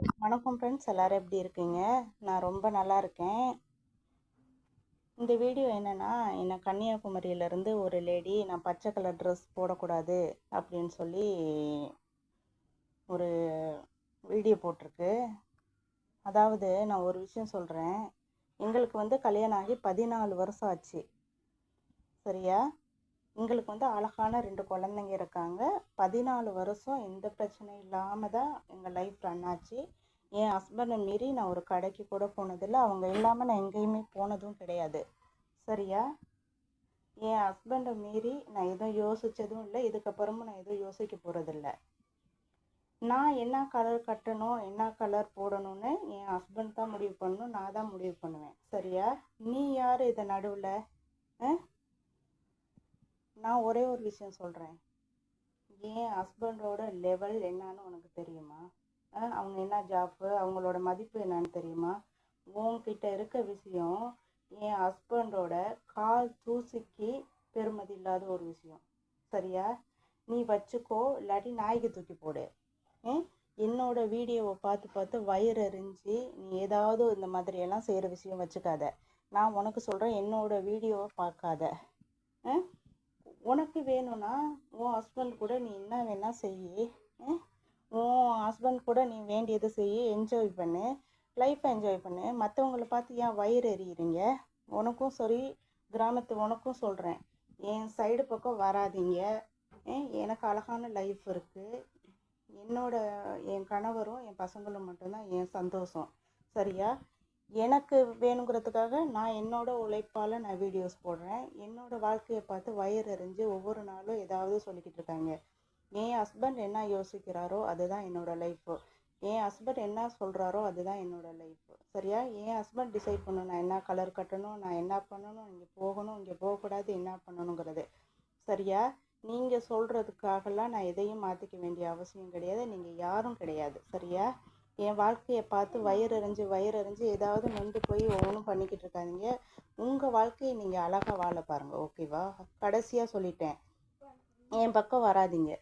வணக்கம் ஃப்ரெண்ட்ஸ் எல்லாரும் எப்படி இருக்கீங்க? நான் ரொம்ப நல்லா இருக்கேன். இந்த வீடியோ என்னன்னா என்ன கன்னியாகுமரியிலேருந்து ஒரு லேடி நான் பச்சை கலர் ட்ரெஸ் போடக்கூடாது அப்படின்னு சொல்லி ஒரு வீடியோ போட்டிருக்கு. அதாவது நான் ஒரு விஷயம் சொல்கிறேன் எங்களுக்கு வந்து கல்யாணம் ஆகி பதினாலு வருஷம் ஆச்சு. சரியா? எங்களுக்கு வந்து அழகான ரெண்டு குழந்தைங்க இருக்காங்க. பதினாலு வருஷம் எந்த பிரச்சனையும் இல்லாமல் தான் எங்கள் லைஃப் ரன் ஆச்சு. என் ஹஸ்பண்டை மீறி நான் ஒரு கடைக்கு கூட போனதில்லை. அவங்க இல்லாமல் நான் எங்கேயுமே போனதும் கிடையாது. சரியா? என் ஹஸ்பண்டை மீறி நான் எதுவும் யோசித்ததும் இல்லை. இதுக்கப்புறமும் நான் எதுவும் யோசிக்க போகிறதில்ல நான் என்ன கலர் கட்டணும் என்ன கலர் போடணும்னு என் ஹஸ்பண்ட் தான் முடிவு பண்ணணும். நான் தான் முடிவு பண்ணுவேன். சரியா? நீ யார் இதை நடுவில்? நான் ஒரே ஒரு விஷயம் சொல்கிறேன் என் ஹஸ்பண்டோட லெவல் என்னன்னு உனக்கு தெரியுமா? அவங்க என்ன ஜாப்பு அவங்களோட மதிப்பு என்னன்னு தெரியுமா? உன்கிட்ட இருக்க விஷயம் என் ஹஸ்பண்டோட கால் தூசிக்கு பெருமதி இல்லாத ஒரு விஷயம். சரியா? நீ வச்சுக்கோ இல்லாட்டி நாய்க்கு தூக்கி போடு. என்னோட வீடியோவை பார்த்து பார்த்து வயிறு எரிஞ்சு நீ ஏதாவது இந்த மாதிரியெல்லாம் செய்கிற விஷயம் வச்சுக்காத. நான் உனக்கு சொல்கிறேன் என்னோட வீடியோவை பார்க்காத. ஆ? உனக்கு வேணும்னா உன் ஹஸ்பண்ட் கூட நீ என்ன வேணால் செய் உன் ஹஸ்பண்ட் கூட நீ வேண்டியதை செய் என்ஜாய் பண்ணு. லைஃப்பை என்ஜாய் பண்ணு. மற்றவங்கள பார்த்து ஏன் வயிறு எறிகிறீங்க உனக்கும் சரி கிராமத்து உனக்கும் சொல்கிறேன் என் சைடு பக்கம் வராதீங்க. எனக்கு அழகான லைஃப் இருக்குது என்னோட என் கணவரும் என் பசங்களும் மட்டும்தான் என் சந்தோஷம். சரியா? எனக்கு வேணுங்கிறதுக்காக நான் என்னோட உழைப்பால் நான் வீடியோஸ் போடுறேன். என்னோட வாழ்க்கையை பார்த்து வயிறு எறிஞ்சு ஒவ்வொரு நாளும் ஏதாவது சொல்லிக்கிட்டு இருக்காங்க. என் ஹஸ்பண்ட் என்ன யோசிக்கிறாரோ அதுதான் என்னோட லைஃப்பு என் ஹஸ்பண்ட் என்ன சொல்கிறாரோ அதுதான் என்னோட லைஃப்பு சரியா? என் ஹஸ்பண்ட் டிசைட் பண்ணணும். நான் என்ன கலர் கட்டணும்? நான் என்ன பண்ணணும்? இங்கே போகணும்? இங்கே போகக்கூடாது. என்ன பண்ணணுங்கிறது. சரியா? நீங்கள் சொல்கிறதுக்காகலாம் நான் எதையும் மாற்றிக்க வேண்டிய அவசியம் கிடையாது. நீங்கள் யாரும் கிடையாது. சரியா? என் வாழ்க்கையை பார்த்து வயிறறிஞ்சு வயிறறிஞ்சு ஏதாவது நொந்து போய் ஒவ்வொன்றும் பண்ணிக்கிட்டு இருக்காதீங்க. உங்கள் வாழ்க்கையை நீங்கள் அழகாக வாழ பாருங்கள் ஓகேவா கடைசியாக சொல்லிட்டேன். என் பக்கம் வராதீங்க.